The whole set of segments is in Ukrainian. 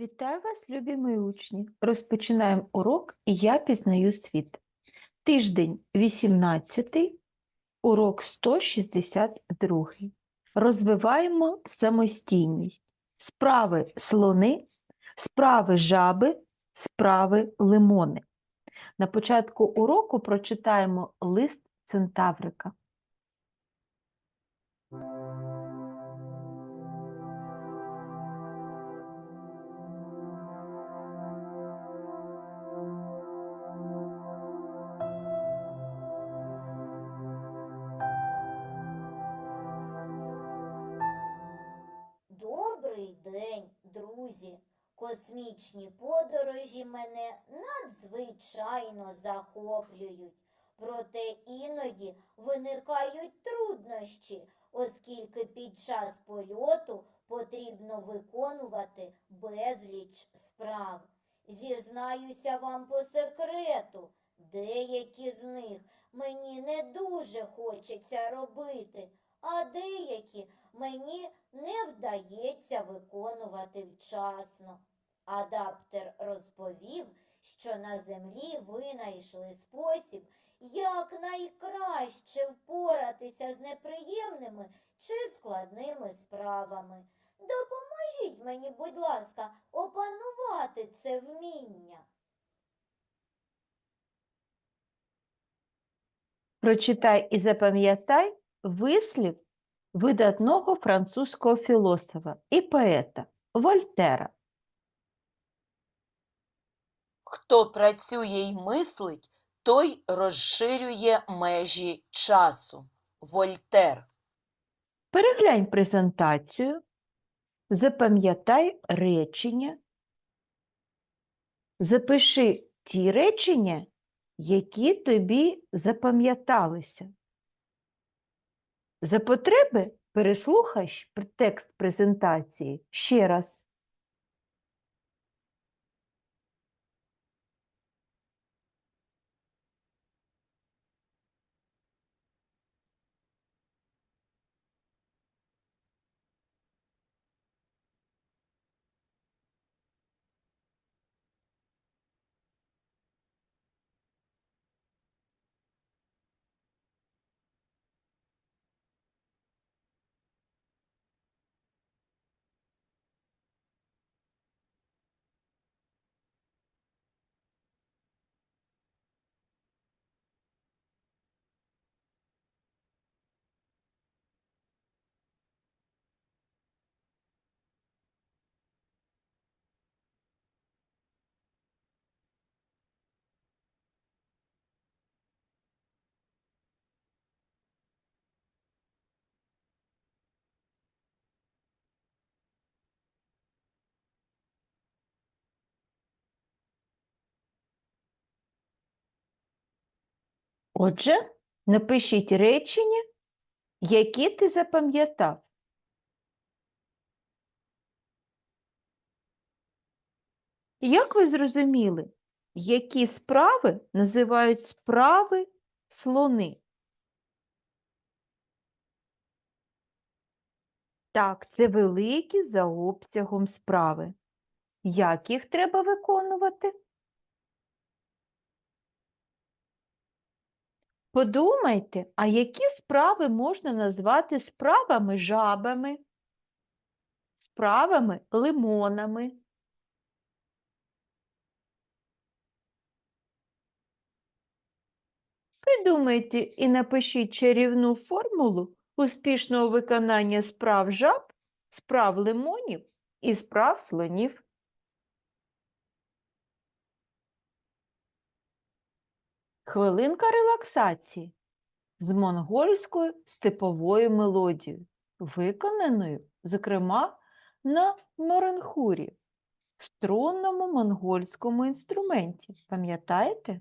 Вітаю вас, любі мої учні! Розпочинаємо урок і я пізнаю світ. Тиждень 18, урок 162. Розвиваємо самостійність. Справи слони, справи жаби, справи лимони. На початку уроку прочитаємо лист Центаврика. Космічні подорожі мене надзвичайно захоплюють. Проте іноді виникають труднощі, оскільки під час польоту потрібно виконувати безліч справ. Зізнаюся вам по секрету, деякі з них мені не дуже хочеться робити, а деякі мені не вдається виконувати вчасно. Адаптер розповів, що на землі винайшли спосіб, як найкраще впоратися з неприємними чи складними справами. Допоможіть мені, будь ласка, опанувати це вміння. Прочитай і запам'ятай вислів видатного французького філософа і поета Вольтера. Хто працює й мислить, той розширює межі часу. Вольтер. Переглянь презентацію, запам'ятай речення, запиши ті речення, які тобі запам'яталися. За потреби переслухай текст презентації ще раз. Отже, напишіть речення, які ти запам'ятав. Як ви зрозуміли, які справи називають справи слони? Так, це великі за обсягом справи. Як їх треба виконувати? Подумайте, а які справи можна назвати справами жабами, справами лимонами? Придумайте і напишіть чарівну формулу успішного виконання справ жаб, справ лимонів і справ слонів. Хвилинка релаксації з монгольською степовою мелодією, виконаною, зокрема, на моренхурі, струнному монгольському інструменті. Пам'ятаєте?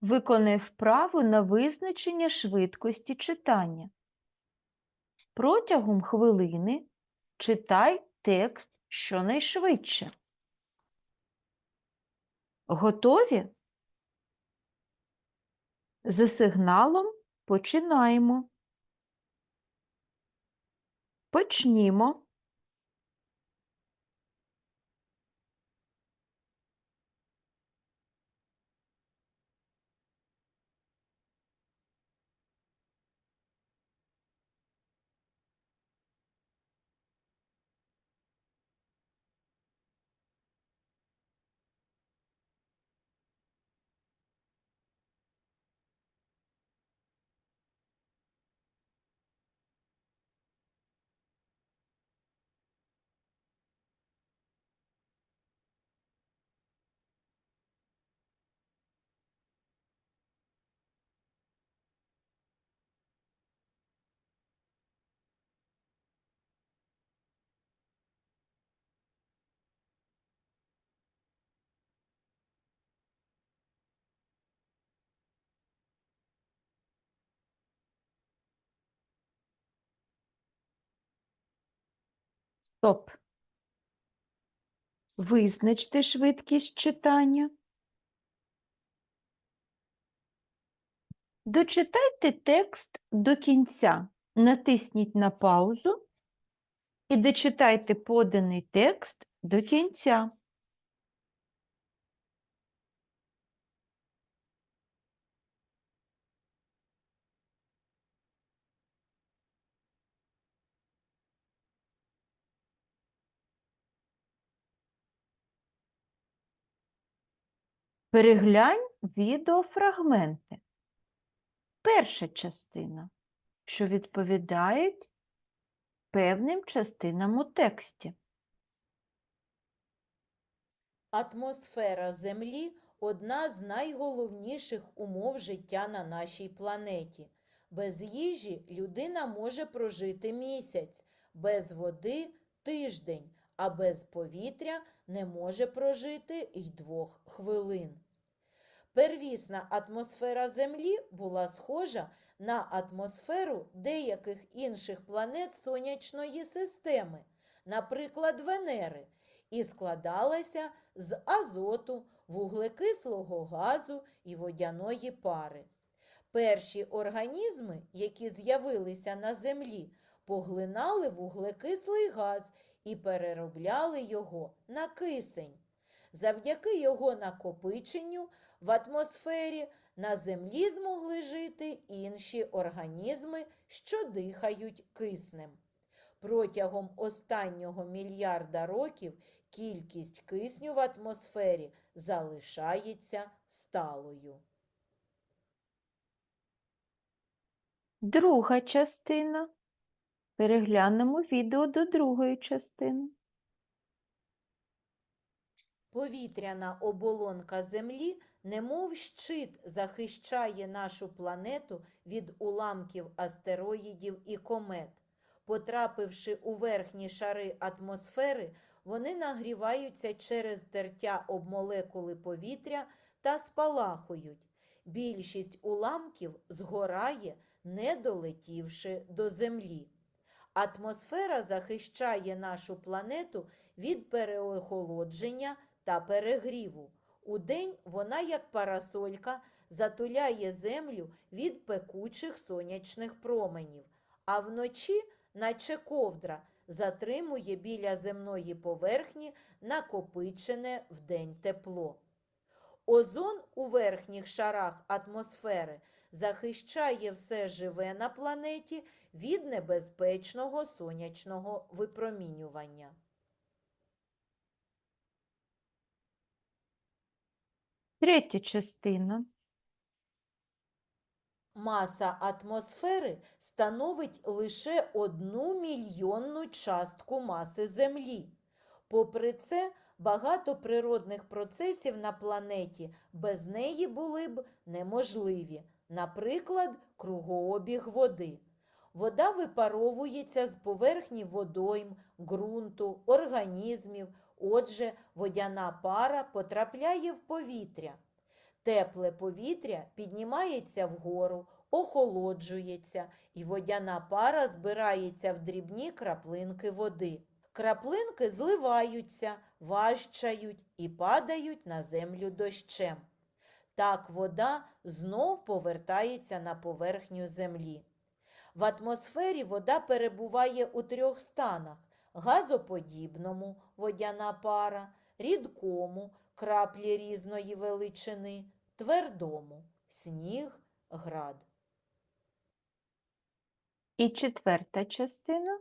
Виконай вправу на визначення швидкості читання. Протягом хвилини читай текст щонайшвидше. Готові? За сигналом починаємо. Почнімо. Стоп. Визначте швидкість читання. Дочитайте текст до кінця. Натисніть на паузу і дочитайте поданий текст до кінця. Переглянь відеофрагменти. Перша частина, що відповідають певним частинам у тексті. Атмосфера Землі одна з найголовніших умов життя на нашій планеті. Без їжі людина може прожити місяць, без води тиждень, а без повітря не може прожити й двох хвилин. Первісна атмосфера Землі була схожа на атмосферу деяких інших планет сонячної системи, наприклад, Венери, і складалася з азоту, вуглекислого газу і водяної пари. Перші організми, які з'явилися на Землі, поглинали вуглекислий газ і переробляли його на кисень. Завдяки його накопиченню в атмосфері на Землі змогли жити інші організми, що дихають киснем. Протягом останнього мільярда років кількість кисню в атмосфері залишається сталою. Друга частина. Переглянемо відео до другої частини. Повітряна оболонка Землі, немов щит, захищає нашу планету від уламків астероїдів і комет. Потрапивши у верхні шари атмосфери, вони нагріваються через тертя об молекули повітря та спалахують. Більшість уламків згорає, не долетівши до Землі. Атмосфера захищає нашу планету від переохолодження та перегріву. Удень вона, як парасолька, затуляє землю від пекучих сонячних променів, а вночі, наче ковдра, затримує біля земної поверхні накопичене вдень тепло. Озон у верхніх шарах атмосфери захищає все живе на планеті від небезпечного сонячного випромінювання. Третя частина. Маса атмосфери становить лише одну мільйонну частку маси Землі. Попри це, багато природних процесів на планеті без неї були б неможливі, наприклад, кругообіг води. Вода випаровується з поверхні водойм, ґрунту, організмів, отже, водяна пара потрапляє в повітря. Тепле повітря піднімається вгору, охолоджується, і водяна пара збирається в дрібні краплинки води. Краплинки зливаються, важчають і падають на землю дощем. Так вода знов повертається на поверхню землі. В атмосфері вода перебуває у трьох станах: газоподібному водяна пара, рідкому краплі різної величини, твердому сніг, град. І четверта частина.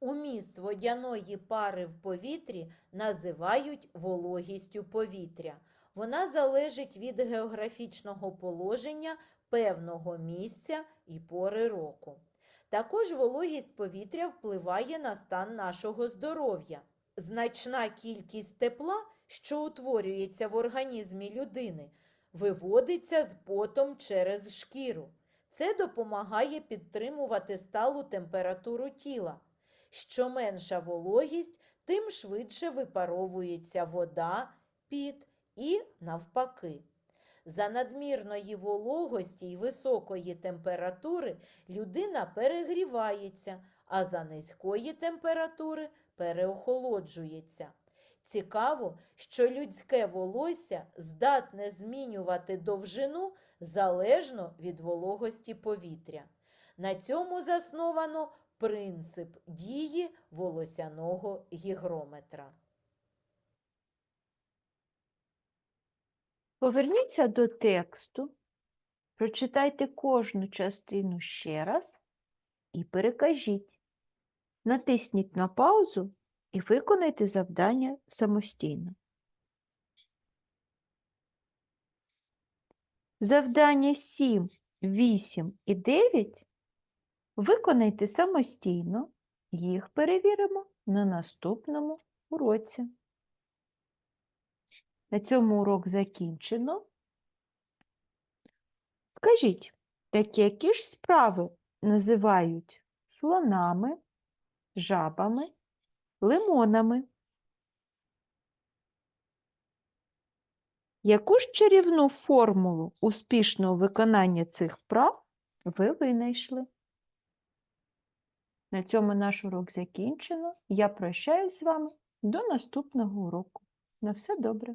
Уміст водяної пари в повітрі називають вологістю повітря. Вона залежить від географічного положення певного місця і пори року. Також вологість повітря впливає на стан нашого здоров'я. Значна кількість тепла, що утворюється в організмі людини, виводиться з потом через шкіру. Це допомагає підтримувати сталу температуру тіла. Що менша вологість, тим швидше випаровується вода, піт і навпаки. За надмірної вологості й високої температури людина перегрівається, а за низької температури переохолоджується. Цікаво, що людське волосся здатне змінювати довжину залежно від вологості повітря. На цьому засновано принцип дії волосяного гігрометра. Поверніться до тексту, прочитайте кожну частину ще раз і перекажіть. Натисніть на паузу і виконайте завдання самостійно. Завдання 7, 8 і 9 виконайте самостійно. Їх перевіримо на наступному уроці. На цьому урок закінчено. Скажіть, такі які ж справи називають слонами, жабами, лимонами? Яку ж чарівну формулу успішного виконання цих вправ ви винайшли? На цьому наш урок закінчено. Я прощаюсь з вами до наступного уроку. На все добре!